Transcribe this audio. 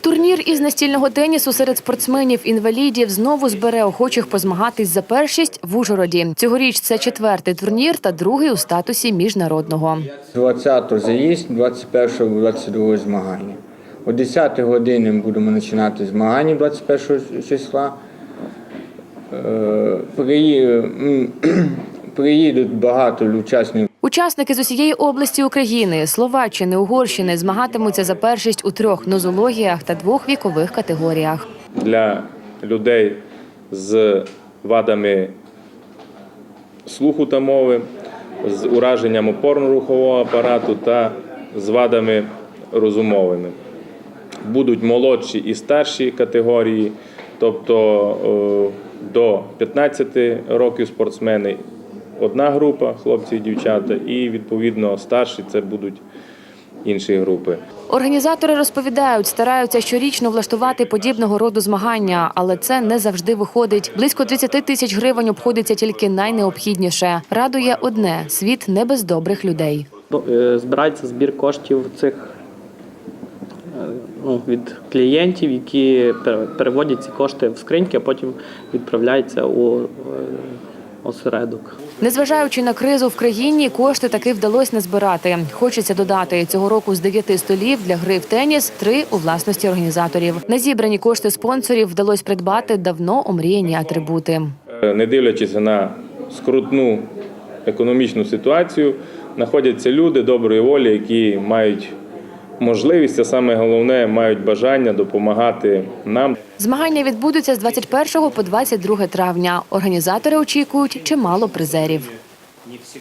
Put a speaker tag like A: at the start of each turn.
A: Турнір із настільного тенісу серед спортсменів-інвалідів знову збере охочих позмагатись за першість в Ужгороді. Цьогоріч це четвертий турнір та другий у статусі міжнародного.
B: 20-го заїзд, 21-го, 22-го змагання. О 10 годині будемо починати змагання 21 числа. Е, Приїдуть багато учасників
A: Учасники з усієї області України, Словаччини, Угорщини змагатимуться за першість у трьох нозологіях та двох вікових категоріях.
C: для людей з вадами слуху та мови, з ураженням опорно-рухового апарату та з вадами розумовими. Будуть молодші і старші категорії, тобто е, до 15 років спортсмени одна група, хлопці і дівчата, і відповідно старші це будуть інші групи.
A: Організатори розповідають, стараються щорічно влаштувати подібного роду змагання, але це не завжди виходить. Близько 30 тисяч гривень обходиться тільки найнеобхідніше. Радує одне світ не без добрих людей.
D: Е, збирається збір коштів цих е, ну, від клієнтів, які пере- переводять ці кошти в скриньки, а потім відправляються у е, осередок.
A: Незважаючи на кризу в країні, кошти таки вдалося назбирати. Хочеться додати цього року з дев'яти столів для гри в теніс три у власності організаторів. На зібрані кошти спонсорів вдалося придбати давно омріяні атрибути.
C: Е, не дивлячись на скрутну економічну ситуацію, знаходяться люди доброї волі, які мають можливість, а саме головне, мають бажання допомагати нам.
A: Змагання відбудуться з 21 по 22 травня. Організатори очікують чимало призерів.